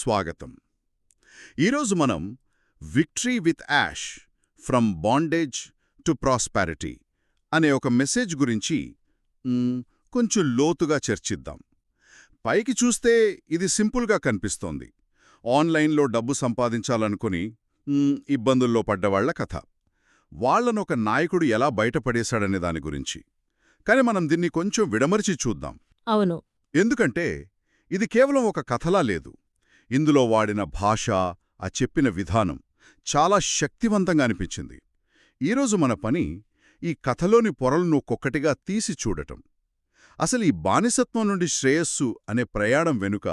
స్వాగతం. ఈరోజు మనం victory with ash from bondage to prosperity అనే ఒక మెసేజ్ గురించి కొంచెం లోతుగా చర్చిద్దాం. పైకి చూస్తే ఇది సింపుల్గా కనిపిస్తోంది. ఆన్లైన్లో డబ్బు సంపాదించాలనుకుని ఇబ్బందుల్లో పడ్డవాళ్ళ కథ. వాళ్ళను ఒక నాయకుడు ఎలా బయటపడేశాడనే దాని గురించి. కానీ మనం దీన్ని కొంచెం విడమరిచి చూద్దాం. అవును. ఎందుకంటే ఇది కేవలం ఒక కథలా లేదు. ఇందులో వాడిన భాష ఆ చెప్పిన విధానం చాలా శక్తివంతంగా అనిపించింది. ఈరోజు మన పని ఈ కథలోని పొరలను ఒక్కొక్కటిగా తీసి చూడటం. అసలు ఈ బానిసత్వం నుండి శ్రేయస్సు అనే ప్రయాణం వెనుక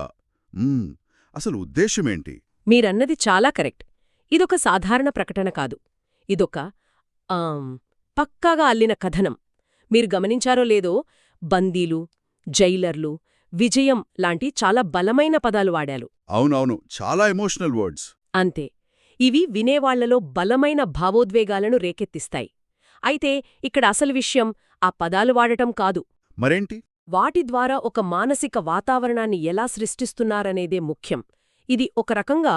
అసలు ఉద్దేశమేంటి? మీరన్నది చాలా కరెక్ట్. ఇదొక సాధారణ ప్రకటన కాదు. ఇదొక పక్కాగా అల్లిన కథనం. మీరు గమనించారో లేదో బందీలు జైలర్లు విజయం లాంటి చాలా బలమైన పదాలు వాడాలు అవునవును చాలా ఎమోషనల్ వర్డ్స్. అంతే ఇవి వినేవాళ్ళలో బలమైన భావోద్వేగాలను రేకెత్తిస్తాయి. అయితే ఇక్కడ అసలు విషయం ఆ పదాలు వాడటం కాదు. మరేంటి? వాటి ద్వారా ఒక మానసిక వాతావరణాన్ని ఎలా సృష్టిస్తున్నారనేదే ముఖ్యం. ఇది ఒక రకంగా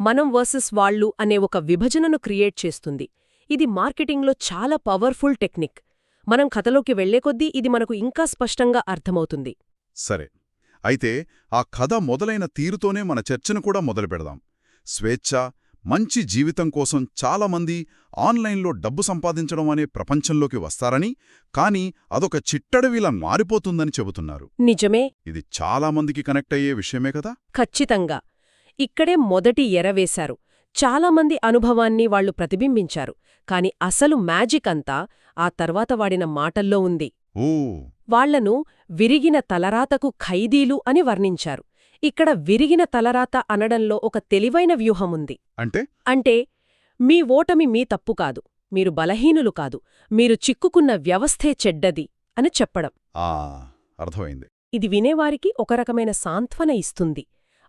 మనం వర్సెస్ వాళ్ళు అనే ఒక విభజనను క్రియేట్ చేస్తుంది. ఇది మార్కెటింగ్లో చాలా పవర్ఫుల్ టెక్నిక్. మనం కథలోకి వెళ్ళే కొద్దీ ఇది మనకు ఇంకా స్పష్టంగా అర్థమవుతుంది. సరే. అయితే ఆ కథ మొదలైన తీరుతోనే మన చర్చను కూడా మొదలుపెడదాం స్వేచ్ఛ మంచి జీవితం కోసం చాలామంది ఆన్లైన్లో డబ్బు సంపాదించడం అనే ప్రపంచంలోకి వస్తారని కానీ అదొక చిట్టడవిలా మారిపోతుందని చెబుతున్నారు. నిజమే. ఇది చాలామందికి కనెక్ట్ అయ్యే విషయమే కదా? ఖచ్చితంగా. ఇక్కడే మొదటి ఎరవేశారు చాలామంది అనుభవాన్ని వాళ్ళు ప్రతిబింబించారు. కాని అసలు మ్యాజిక్ అంతా ఆ తర్వాత వాడిన మాటల్లో ఉంది. ఓ వాళ్ళను విరిగిన తలరాతకు ఖైదీలు అని వర్ణించారు. ఇక్కడ విరిగిన తలరాత అనడంలో ఒక తెలివైన వ్యూహముంది. అంటే? అంటే మీ ఓటమి మీ తప్పు కాదు మీరు బలహీనులు కాదు మీరు చిక్కుకున్న వ్యవస్థే చెడ్డది అని చెప్పడం. ఆ అర్థమైంది. ఇది వినేవారికి ఒక రకమైన సాంత్వన ఇస్తుంది.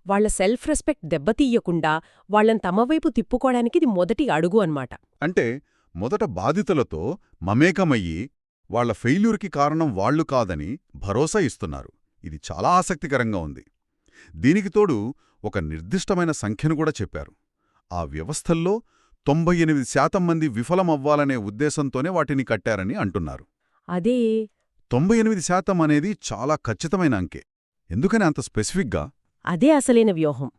వాళ్ళ సెల్ఫ్ రెస్పెక్ట్ దెబ్బతీయకుండా వాళ్ళను తమవైపు తిప్పుకోవడానికి ఇది మొదటి అడుగు అన్నమాట. అంటే మొదట బాధితులతో మమేకమయ్యి వాళ్ళ ఫెయిల్యూర్కి కారణం వాళ్ళు కాదని భరోసా ఇస్తున్నారు. ఇది చాలా ఆసక్తికరంగా ఉంది. దీనికి తోడు ఒక నిర్దిష్టమైన సంఖ్యను కూడా చెప్పారు. ఆ వ్యవస్థల్లో తొంభై ఎనిమిది శాతం మంది విఫలమవ్వాలనే ఉద్దేశంతోనే వాటిని కట్టారని అంటున్నారు. అదే. తొంభై ఎనిమిది శాతం అనేది చాలా ఖచ్చితమైన అంకె. ఎందుకని అంత స్పెసిఫిక్గా? అదే అసలైన వ్యూహం.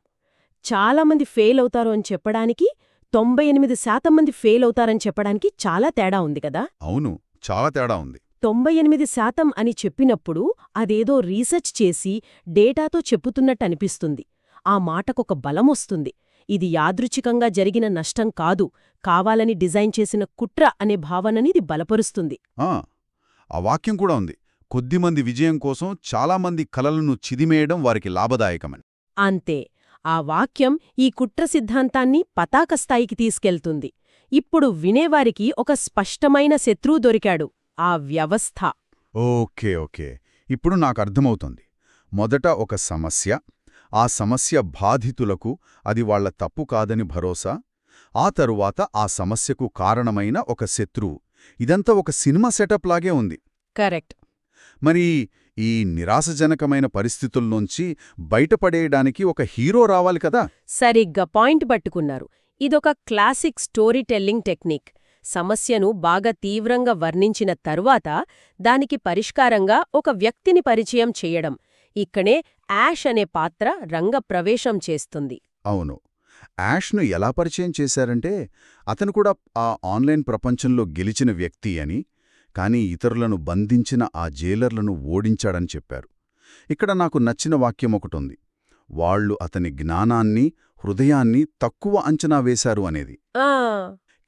చాలామంది ఫెయిల్ అవుతారు అని చెప్పడానికి తొంభై ఎనిమిది శాతం మంది ఫెయిల్ అవుతారని చెప్పడానికి చాలా తేడా ఉంది కదా? అవును. చాలా తేడా ఉంది. తొంభై ఎనిమిది శాతం అని చెప్పినప్పుడు అదేదో రీసెర్చ్ చేసి డేటాతో చెప్పుతున్నట్టు అనిపిస్తుంది. ఆ మాటకొక బలమొస్తుంది ఇది యాదృచ్ఛికంగా జరిగిన నష్టం కాదు కావాలని డిజైన్ చేసిన కుట్ర అనే భావనని ఇది బలపరుస్తుంది. ఆ ఆ వాక్యం కూడా ఉంది. కొద్దిమంది విజయం కోసం చాలామంది కలలను చిదిమేయడం వారికి లాభదాయకమని. అంతే ఆ వాక్యం ఈ కుట్ర సిద్ధాంతాన్ని పతాక స్థాయికి తీసుకెళ్తుంది. ఇప్పుడు వినేవారికి ఒక స్పష్టమైన శత్రువు దొరికాడు. ఆ వ్యవస్థ. Okay okay. ఇప్పుడు నాకు అర్థమవుతోంది. మొదట ఒక సమస్య ఆ సమస్య బాధితులకు అది వాళ్ళ తప్పు కాదని భరోసా ఆ తరువాత ఆ సమస్యకు కారణమైన ఒక శత్రువు. ఇదంతా ఒక సినిమా సెటప్ లాగే ఉంది. కరెక్ట్. మరి ఈ నిరాశజనకమైన పరిస్థితుల్లోంచి బయటపడేయడానికి ఒక హీరో రావాలి కదా? సరిగ్గా పాయింట్ పట్టుకున్నారు. ఇదొక క్లాసిక్ స్టోరీ టెల్లింగ్ టెక్నిక్. సమస్యను బాగా తీవ్రంగా వర్ణించిన తరువాత దానికి పరిష్కారంగా ఒక వ్యక్తిని పరిచయం చేయడం. ఇక్కడే యాష్ అనే పాత్ర రంగప్రవేశం చేస్తుంది. అవును. యాష్ను ఎలా పరిచయం చేశారంటే అతను కూడా ఆ ఆన్లైన్ ప్రపంచంలో గెలిచిన వ్యక్తి అని కానీ ఇతరులను బంధించిన ఆ జైలర్లను ఓడించాడని చెప్పారు. ఇక్కడ నాకు నచ్చిన వాక్యం ఒకటుంది వాళ్ళు అతని జ్ఞానాన్ని హృదయాన్ని తక్కువ అంచనా వేశారు అనేది. ఆ!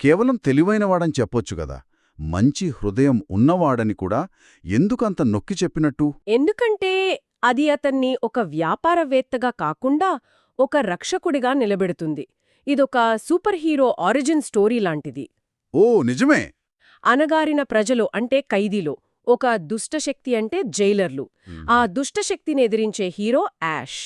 కేవలం తెలివైనవాడని చెప్పొచ్చు గదా మంచి హృదయం ఉన్నవాడని కూడా ఎందుకంత నొక్కి చెప్పినట్టు? ఎందుకంటే అది అతన్ని ఒక వ్యాపారవేత్తగా కాకుండా ఒక రక్షకుడిగా నిలబెడుతుంది. ఇదొక సూపర్ హీరో ఆరిజిన్ స్టోరీ లాంటిది. ఓ! నిజమే! అనగారిన ప్రజలు అంటే ఖైదీలో ఒక దుష్టశక్తి అంటే జైలర్లు. ఆ దుష్టశక్తిని ఎదిరించే హీరో యాష్.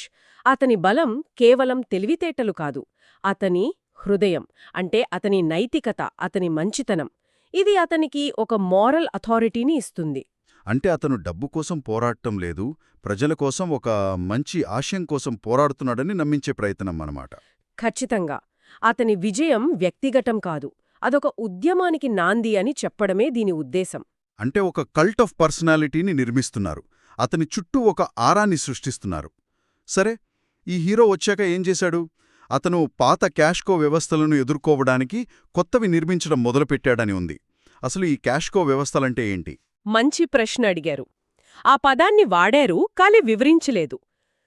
అతని బలం కేవలం తెలివితేటలు కాదు. అతని హృదయం అంటే అతని నైతికత అతని మంచితనం. ఇది అతనికి ఒక మోరల్ అథారిటీని ఇస్తుంది. అంటే అతను డబ్బు కోసం పోరాడటం లేదు ప్రజల కోసం ఒక మంచి ఆశయం కోసం పోరాడుతున్నాడని నమ్మించే ప్రయత్నం అన్నమాట. ఖచ్చితంగా. అతని విజయం వ్యక్తిగతం కాదు. అదొక ఉద్యమానికి నాంది అని చెప్పడమే దీని ఉద్దేశం. అంటే ఒక కల్ట్ ఆఫ్ పర్సనాలిటీని నిర్మిస్తున్నారు. అతని చుట్టూ ఒక ఆరాన్ని సృష్టిస్తున్నారు. సరే ఈ హీరో వచ్చాక ఏం చేశాడు? అతను పాత క్యాష్కో వ్యవస్థలను ఎదుర్కోవడానికి కొత్తవి నిర్మించడం మొదలుపెట్టాడని ఉంది. అసలు ఈ క్యాష్కో వ్యవస్థలంటే ఏంటి? మంచి ప్రశ్న అడిగారు. ఆ పదాన్ని వాడారు కాలి వివరించలేదు.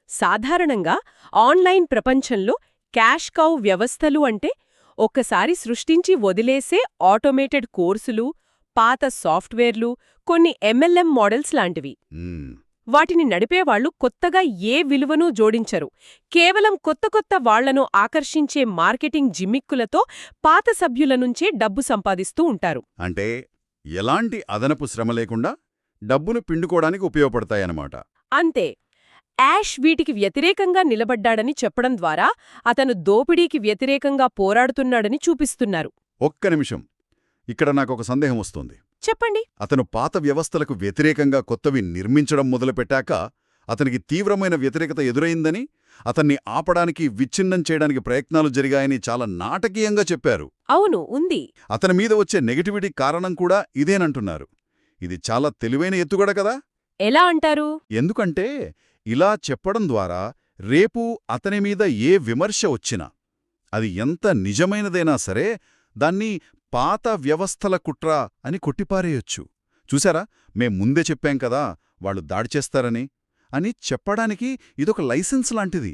సాధారణంగా ఆన్లైన్ ప్రపంచంలో క్యాష్ కౌ వ్యవస్థలు అంటే ఒక్కసారి సృష్టించి వదిలేసే ఆటోమేటెడ్ కోర్సులు పాత సాఫ్ట్వేర్లు కొన్ని ఎంఎల్ఎం మోడల్స్ లాంటివి. వాటిని నడిపేవాళ్ళు కొత్తగా ఏ విలువనూ జోడించరు. కేవలం కొత్త కొత్త వాళ్ళను ఆకర్షించే మార్కెటింగ్ జిమ్మిక్కులతో పాత సభ్యుల నుంచే డబ్బు సంపాదిస్తూ ఉంటారు. అంటే ఎలాంటి అదనపు శ్రమ లేకుండా డబ్బును పిండుకోవడానికి ఉపయోగపడతాయన్నమాట. అంతే. యాష్ వీటికి వ్యతిరేకంగా నిలబడ్డాడని చెప్పడం ద్వారా అతను దోపిడీకి వ్యతిరేకంగా పోరాడుతున్నాడని చూపిస్తున్నారు. ఒక్క నిమిషం. ఇక్కడ నాకొక సందేహం వస్తుంది. చెప్పండి. అతను పాత వ్యవస్థలకు వ్యతిరేకంగా కొత్తవి నిర్మించడం మొదలుపెట్టాక అతనికి తీవ్రమైన వ్యతిరేకత ఎదురైందని అతన్ని ఆపడానికి విచ్ఛిన్నం చేయడానికి ప్రయత్నాలు జరిగాయని చాలా నాటకీయంగా చెప్పారు. అవును ఉంది. అతని మీద వచ్చే నెగటివిటీ కారణం కూడా ఇదేనంటున్నారు. ఇది చాలా తెలివైన ఎత్తుగడ కదా? ఎలా అంటారు? ఎందుకంటే ఇలా చెప్పడం ద్వారా రేపు అతని మీద ఏ విమర్శ వచ్చినా అది ఎంత నిజమైనదైనా సరే దాన్ని పాత వ్యవస్థల కుట్ర అని కొట్టిపారేయొచ్చు. చూసారా మేం ముందే చెప్పాం కదా వాళ్ళు దాడి చేస్తారని. అని చెప్పడానికి ఇదొక లైసెన్స్ లాంటిది.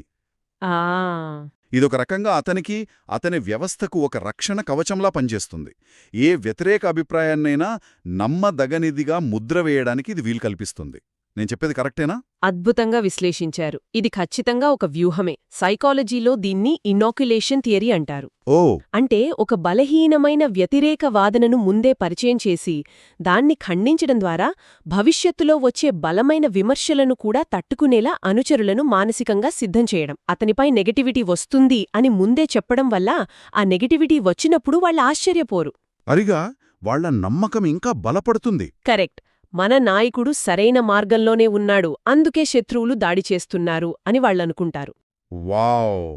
ఇదొక రకంగా అతనికి అతని వ్యవస్థకు ఒక రక్షణ కవచంలా పనిచేస్తుంది. ఏ వ్యతిరేక అభిప్రాయాన్నైనా నమ్మదగనిదిగా ముద్ర వేయడానికి ఇది వీలు కల్పిస్తుంది. నేను చెప్పేది కరెక్టేనా? అద్భుతంగా విశ్లేషించారు. ఇది ఖచ్చితంగా ఒక వ్యూహమే. సైకాలజీలో దీన్ని ఇనాక్యులేషన్ థియరీ అంటారు. ఓ! అంటే ఒక బలహీనమైన వ్యతిరేక వాదనను ముందే పరిచయం చేసి దాన్ని ఖండించడం ద్వారా భవిష్యత్తులో వచ్చే బలమైన విమర్శలను కూడా తట్టుకునేలా అనుచరులను మానసికంగా సిద్ధం చేయడం. అతనిపై నెగటివిటీ వస్తుంది అని ముందే చెప్పడం వల్ల ఆ నెగటివిటీ వచ్చినప్పుడు వాళ్ళ ఆశ్చర్యపోరు. అరిగా వాళ్ళ నమ్మకం ఇంకా బలపడుతుంది. కరెక్ట్. మన నాయకుడు సరైన మార్గంలోనే ఉన్నాడు అందుకే శత్రువులు దాడి చేస్తున్నారు అని వాళ్ళనుకుంటారు. వావ్!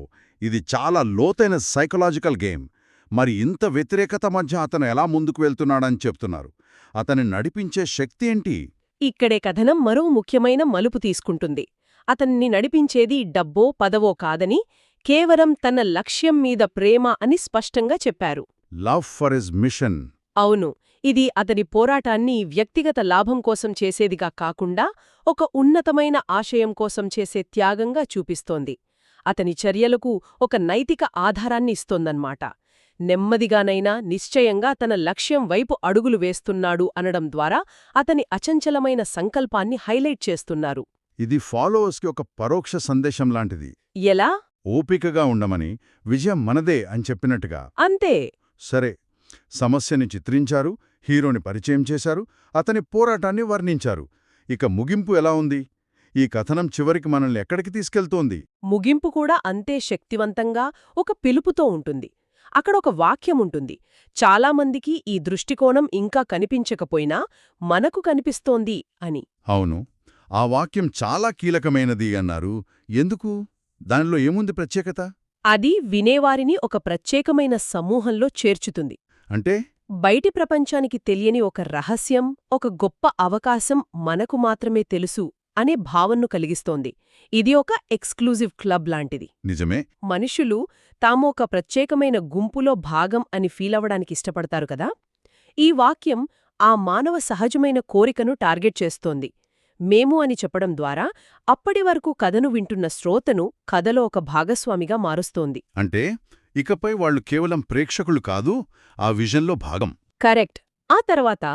ఇది చాలా లోతైన సైకలాజికల్ గేమ్. మరి ఇంత వ్యతిరేకత మధ్య అతను ఎలా ముందుకు వెళ్తున్నాడని చెప్తున్నారు. అతని నడిపించే శక్తి ఏంటి? ఇక్కడే కథనం మరో ముఖ్యమైన మలుపు తీసుకుంటుంది. అతన్ని నడిపించేది డబ్బో పదవో కాదని కేవలం తన లక్ష్యం మీద ప్రేమ అని స్పష్టంగా చెప్పారు. Love for his mission. అవును ఇది అతని పోరాటాన్ని వ్యక్తిగత లాభం కోసం చేసేదిగా కాకుండా ఒక ఉన్నతమైన ఆశయం కోసం చేసే త్యాగంగా చూపిస్తోంది. అతని చర్యలకు ఒక నైతిక ఆధారాన్ని ఇస్తోందన్నమాట. నెమ్మదిగానైనా నిశ్చయంగా తన లక్ష్యం వైపు అడుగులు వేస్తున్నాడు అనడం ద్వారా అతని అచంచలమైన సంకల్పాన్ని హైలైట్ చేస్తున్నారు. ఇది ఫాలోవర్స్కి ఒక పరోక్ష సందేశం లాంటిది. ఎలా? ఓపికగా ఉండమని విజయం మనదే అని చెప్పినట్టుగా. అంతే. సరే సమస్యని చిత్రించారు హీరోని పరిచయం చేశారు అతని పోరాటాన్ని వర్ణించారు. ఇక ముగింపు ఎలా ఉంది? ఈ కథనం చివరికి మనల్ని ఎక్కడికి తీసుకెళ్తోంది? ముగింపు కూడా అంతే శక్తివంతంగా ఒక పిలుపుతో ఉంటుంది. అక్కడ ఒక వాక్యముంటుంది చాలామందికి ఈ దృష్టికోణం ఇంకా కనిపించకపోయినా మనకు కనిపిస్తోంది అని. అవును. ఆ వాక్యం చాలా కీలకమైనది అన్నారు. ఎందుకు? దానిలో ఏముంది ప్రత్యేకత? అది వినేవారిని ఒక ప్రత్యేకమైన సమూహంలో చేర్చుతుంది. అంటే? బయటి ప్రపంచానికి తెలియని ఒక రహస్యం ఒక గొప్ప అవకాశం మనకు మాత్రమే తెలుసు అనే భావన్ను కలిగిస్తోంది. ఇది ఒక ఎక్స్క్లూజివ్ క్లబ్ లాంటిది. నిజమే. మనుషులు తాము ఒక ప్రత్యేకమైన గుంపులో భాగం అని ఫీలవడానికి ఇష్టపడతారు కదా? ఈ వాక్యం ఆ మానవ సహజమైన కోరికను టార్గెట్ చేస్తోంది. మేము అని చెప్పడం ద్వారా అప్పటి వరకు కథను వింటున్న శ్రోతను కథలో ఒక భాగస్వామిగా మారుస్తోంది. అంటే ఇకపై వాళ్ళు కేవలం ప్రేక్షకులు కాదు ఆ విజన్లో భాగం. కరెక్ట్. ఆ తర్వాత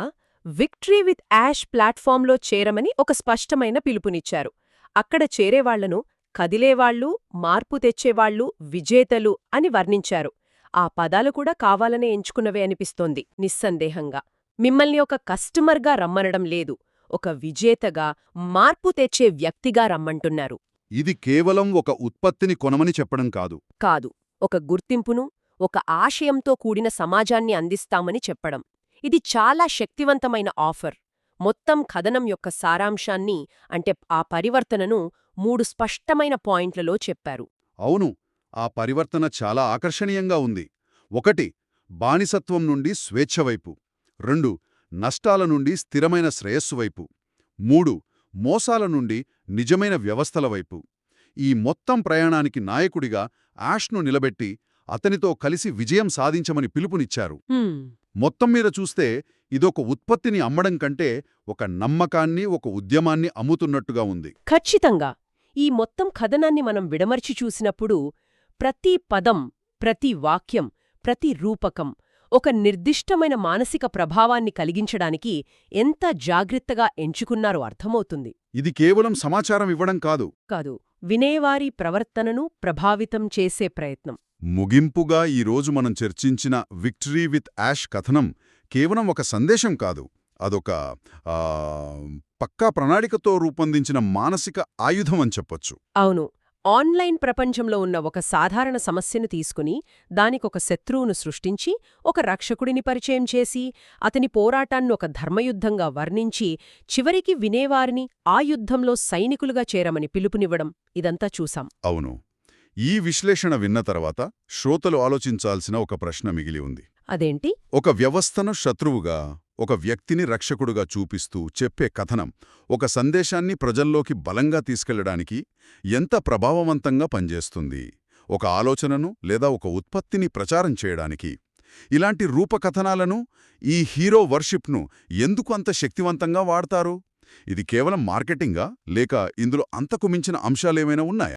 విక్టరీ విత్ యాష్ ప్లాట్ఫామ్లో చేరమని ఒక స్పష్టమైన పిలుపునిచ్చారు. అక్కడ చేరేవాళ్ళను కదిలేవాళ్ళు మార్పు తెచ్చేవాళ్ళు విజేతలు అని వర్ణించారు. ఆ పదాలు కూడా కావాలనే ఎంచుకున్నవే అనిపిస్తోంది నిస్సందేహంగా. మిమ్మల్ని ఒక కస్టమర్గా రమ్మనడం లేదు ఒక విజేతగా మార్పు తెచ్చే వ్యక్తిగా రమ్మంటున్నారు. ఇది కేవలం ఒక ఉత్పత్తిని కొనమని చెప్పడం కాదు. కాదు. ఒక గుర్తింపును ఒక ఆశయంతో కూడిన సమాజాన్ని అందిస్తామని చెప్పడం. ఇది చాలా శక్తివంతమైన ఆఫర్. మొత్తం కథనం యొక్క సారాంశాన్ని అంటే ఆ పరివర్తనను మూడు స్పష్టమైన పాయింట్లలో చెప్పారు. అవును ఆ పరివర్తన చాలా ఆకర్షణీయంగా ఉంది. ఒకటి బానిసత్వం నుండి స్వేచ్ఛవైపు రెండు నష్టాల నుండి స్థిరమైన శ్రేయస్సు వైపు. మూడు మోసాల నుండి నిజమైన వ్యవస్థల వైపు. ఈ మొత్తం ప్రయాణానికి నాయకుడిగా యాష్ను నిలబెట్టి అతనితో కలిసి విజయం సాధించమని పిలుపునిచ్చారు. మొత్తం మీద చూస్తే ఇదొక ఉత్పత్తిని అమ్మడం కంటే ఒక నమ్మకాన్ని ఒక ఉద్యమాన్ని అమ్ముతున్నట్టుగా ఉంది. ఖచ్చితంగా! ఈ మొత్తం కథనాన్ని మనం విడమర్చి చూసినప్పుడు ప్రతి పదం ప్రతి వాక్యం ప్రతి రూపకం ఒక నిర్దిష్టమైన మానసిక ప్రభావాన్ని కలిగించడానికి ఎంత జాగ్రత్తగా ఎంచుకున్నారో అర్థమవుతుంది. ఇది కేవలం సమాచారం ఇవ్వడం కాదు. కాదు వినేవారి ప్రవర్తనను ప్రభావితం చేసే ప్రయత్నం. ముగింపుగా ఈరోజు మనం చర్చించిన విక్టరీ విత్ యాష్ కథనం కేవలం ఒక సందేశం కాదు. అదొక పక్కా ప్రణాళికతో రూపొందించిన మానసిక ఆయుధం అని చెప్పొచ్చు. అవును ఆన్లైన్ ప్రపంచంలో ఉన్న ఒక సాధారణ సమస్యను తీసుకుని దానికొక శత్రువును సృష్టించి ఒక రక్షకుడిని పరిచయం చేసి అతని పోరాటాన్ని ఒక ధర్మయుద్ధంగా వర్ణించి చివరికి వినేవారిని ఆ యుద్ధంలో సైనికులుగా చేరమని పిలుపునివ్వడం. ఇదంతా చూసాం అవును. ఈ విశ్లేషణ విన్న తర్వాత శ్రోతలు ఆలోచించాల్సిన ఒక ప్రశ్న మిగిలి ఉంది. అదేంటి? ఒక వ్యవస్థను శత్రువుగా ఒక వ్యక్తిని రక్షకుడుగా చూపిస్తూ చెప్పే కథనం ఒక సందేశాన్ని ప్రజల్లోకి బలంగా తీసుకెళ్ళడానికి ఎంత ప్రభావవంతంగా పనిచేస్తుంది ఒక ఆలోచనను లేదా ఒక ఉత్పత్తిని ప్రచారం చేయడానికి. ఇలాంటి రూపకథనాలను ఈ హీరో వర్షిప్ను ఎందుకు అంత శక్తివంతంగా వాడతారు? ఇది కేవలం మార్కెటింగా లేక ఇందులో అంతకు మించిన అంశాలేమైనా ఉన్నాయా?